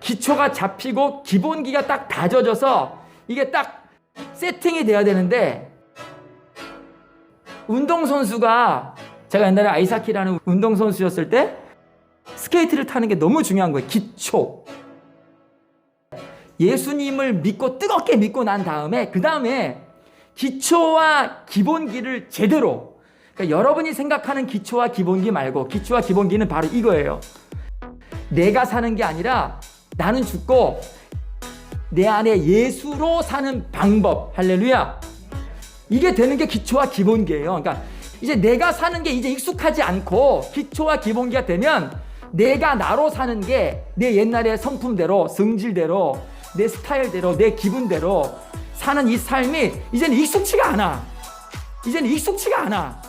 기초가 잡히고 기본기가 딱 다져져서 이게 딱 세팅이 돼야 되는데 운동선수가 제가 옛날에 아이사키라는 운동선수였을 때 스케이트를 타는 게 너무 중요한 거예요. 기초. 예수님을 믿고 뜨겁게 믿고 난 다음에 그 다음에 기초와 기본기를 제대로 그러니까 여러분이 생각하는 기초와 기본기 말고 기초와 기본기는 바로 이거예요. 내가 사는 게 아니라 나는 죽고 내 안에 예수로 사는 방법. 할렐루야. 이게 되는 게 기초와 기본기예요. 그러니까 이제 내가 사는 게 이제 익숙하지 않고 기초와 기본기가 되면 내가 나로 사는 게 내 옛날의 성품대로 성질대로 내 스타일대로 내 기분대로 사는 이 삶이 이제는 익숙치가 않아. 이제는 익숙치가 않아.